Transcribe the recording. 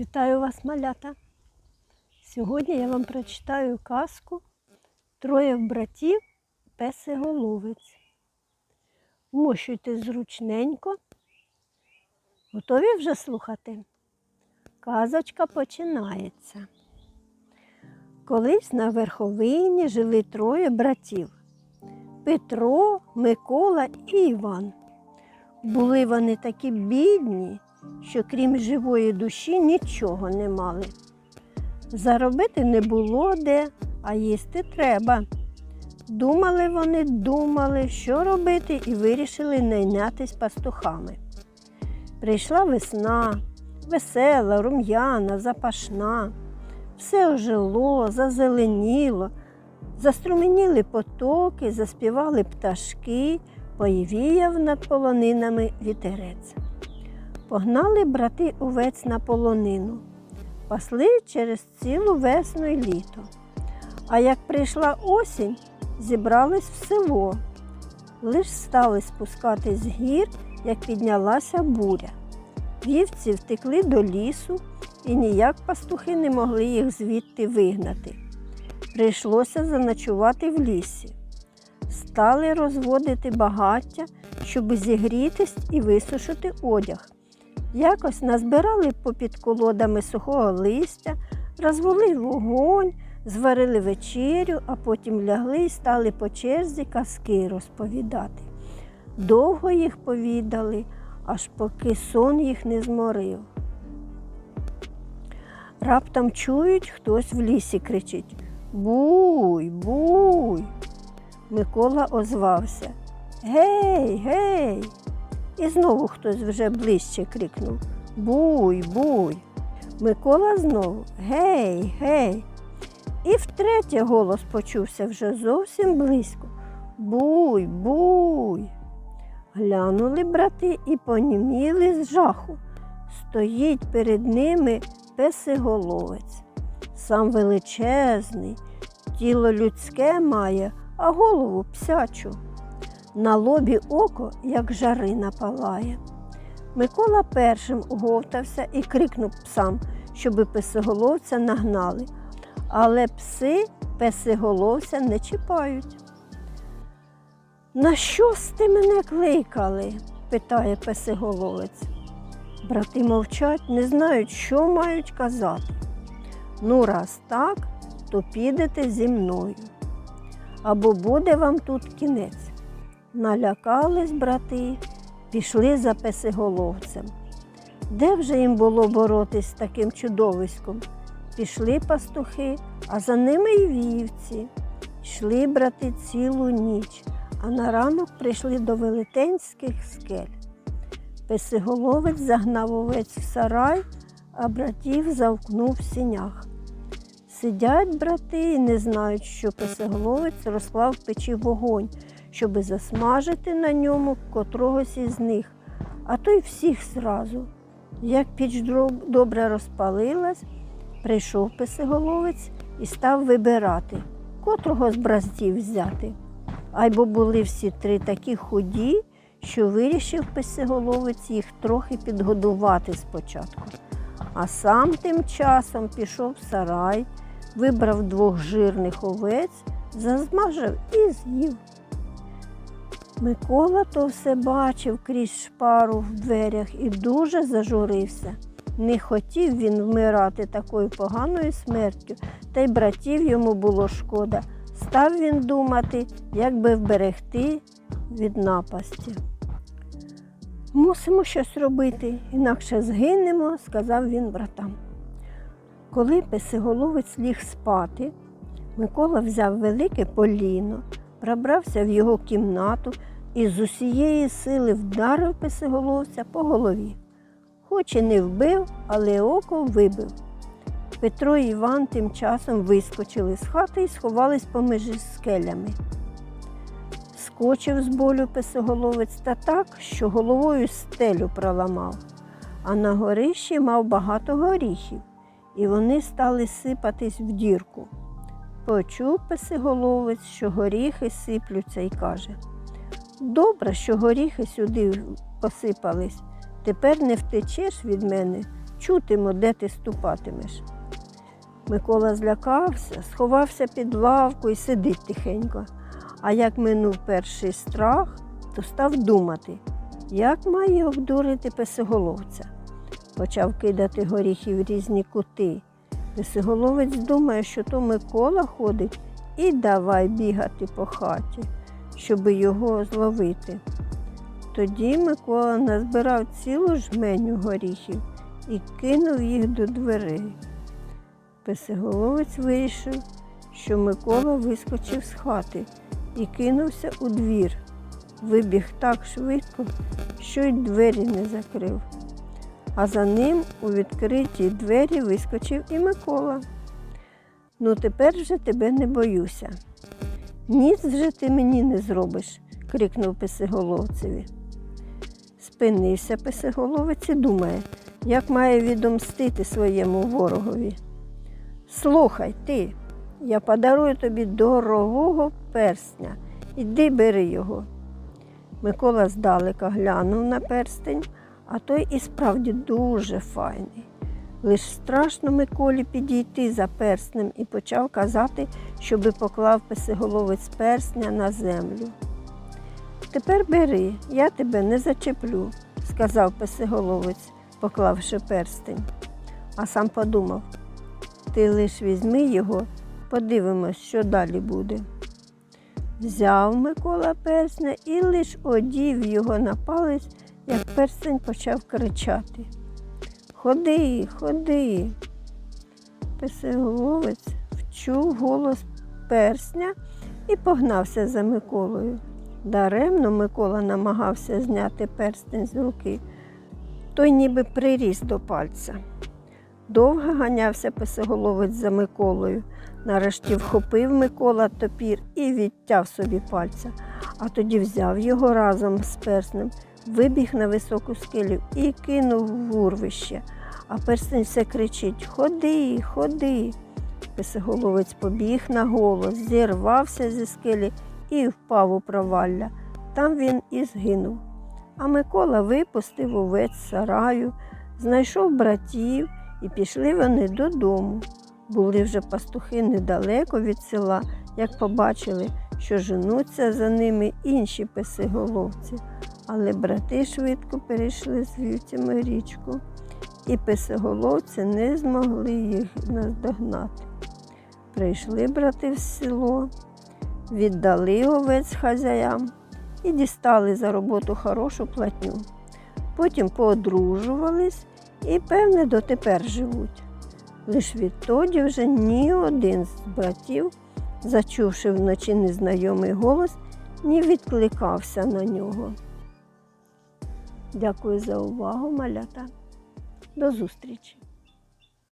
Вітаю вас, малята! Сьогодні я вам прочитаю казку Троє братів песиголовець. Вмощуйте зручненько. Готові вже слухати? Казочка починається. Колись на верховині жили троє братів Петро, Микола і Іван. Були вони такі бідні, що крім живої душі нічого не мали. Заробити не було де, а їсти треба. Думали вони, думали, що робити, і вирішили найнятись пастухами. Прийшла весна, весела, рум'яна, запашна. Все ожило, зазеленіло, заструменіли потоки, заспівали пташки, повіяв над полонинами вітерець. Погнали брати овець на полонину, пасли через цілу весну й літо. А як прийшла осінь, зібрались в село. Лиш стали спускатись з гір, як піднялася буря. Вівці втекли до лісу, і ніяк пастухи не могли їх звідти вигнати. Прийшлося заночувати в лісі. Стали розводити багаття, щоб зігрітись і висушити одяг. Якось назбирали попід колодами сухого листя, розвели вогонь, зварили вечерю, а потім лягли і стали по черзі казки розповідати. Довго їх повідали, аж поки сон їх не зморив. Раптом чують, хтось в лісі кричить Буй, буй. Микола озвався Гей, гей. І знову хтось вже ближче крикнув Буй, буй. Микола знову Гей, гей. І втретє голос почувся вже зовсім близько. Буй, буй. Глянули брати і поніміли з жаху. Стоїть перед ними песиголовець. Сам величезний, тіло людське має, а голову псячу. На лобі око, як жарина палає. Микола першим оговтався і крикнув псам, щоби песиголовця нагнали. Але пси песиголовця не чіпають. На що сте мене кликали? питає песиголовець. Брати мовчать, не знають, що мають казати. Ну, раз так, то підете зі мною. Або буде вам тут кінець. Налякались брати, пішли за песиголовцем. Де вже їм було боротись з таким чудовиськом? Пішли пастухи, а за ними й вівці. Йшли брати цілу ніч, а на ранок прийшли до велетенських скель. Песиголовець загнав овець в сарай, а братів завкнув в сінях. Сидять брати і не знають, що песиголовець розклав печі вогонь, щоби засмажити на ньому котрогось із них, а то й всіх зразу. Як піч добре розпалилась, прийшов песиголовець і став вибирати, котрого з братів взяти. Айбо були всі три такі худі, що вирішив песиголовець їх трохи підгодувати спочатку. А сам тим часом пішов в сарай, вибрав двох жирних овець, зазмажив і з'їв. Микола то все бачив крізь шпару в дверях і дуже зажурився. Не хотів він вмирати такою поганою смертю, та й братів йому було шкода. Став він думати, як би вберегти від напасті. Мусимо щось робити, інакше згинемо, сказав він братам. Коли песиголовець ліг спати, Микола взяв велике поліно, пробрався в його кімнату і з усієї сили вдарив песиголовця по голові. Хоч і не вбив, але око вибив. Петро і Іван тим часом вискочили з хати і сховались поміж скелями. Скочив з болю песиголовець та так, що головою стелю проламав, а на горищі мав багато горіхів, і вони стали сипатись в дірку. Почув песиголовець, що горіхи сиплються, і каже Добре, що горіхи сюди посипались. Тепер не втечеш від мене, чутимо, де ти ступатимеш. Микола злякався, сховався під лавку і сидить тихенько. А як минув перший страх, то став думати, як має обдурити песиголовця. Почав кидати горіхи в різні кути. Песиголовець думає, що то Микола ходить і давай бігати по хаті, щоби його зловити. Тоді Микола назбирав цілу жменю горіхів і кинув їх до дверей. Песиголовець вирішив, що Микола вискочив з хати і кинувся у двір. Вибіг так швидко, що й двері не закрив. А за ним у відкриті двері вискочив і Микола. Ну, тепер вже тебе не боюся. Ніц вже ти мені не зробиш, крикнув писиголовцеві. Спинився писиголовець і думає, як має відомстити своєму ворогові. Слухай ти, я подарую тобі дорогого персня. Іди бери його. Микола здалека глянув на перстень, а той і справді дуже файний. Лиш страшно Миколі підійти за перстнем і почав казати, щоби поклав писиголовець персня на землю. Тепер бери, я тебе не зачеплю, сказав писиголовець, поклавши перстень. А сам подумав, ти лиш візьми його, подивимось, що далі буде. Взяв Микола персня і лиш одів його на палець, як перстень почав кричати. Ходи, ходи. Писиголовець вчув голос персня і погнався за Миколою. Даремно Микола намагався зняти перстень з руки. Той ніби приріс до пальця. Довго ганявся писиголовець за Миколою. Нарешті вхопив Микола топір і відтяв собі пальця, а тоді взяв його разом з перснем, вибіг на високу скелю і кинув в урвище. А перстень все кричить Ходи, ходи. Писиголовець побіг на голос, зірвався зі скелі і впав у провалля. Там він і згинув. А Микола випустив овець сараю, знайшов братів і пішли вони додому. Були вже пастухи недалеко від села, як побачили, що женуться за ними інші песиголовці. Але брати швидко перейшли з вівцями річку, і песиголовці не змогли їх наздогнати. Прийшли брати в село, віддали овець хазяям і дістали за роботу хорошу платню. Потім поодружувались і, певне, дотепер живуть. Лиш відтоді вже ні один з братів, зачувши вночі незнайомий голос, не відкликався на нього. Дякую за увагу, малята. До зустрічі!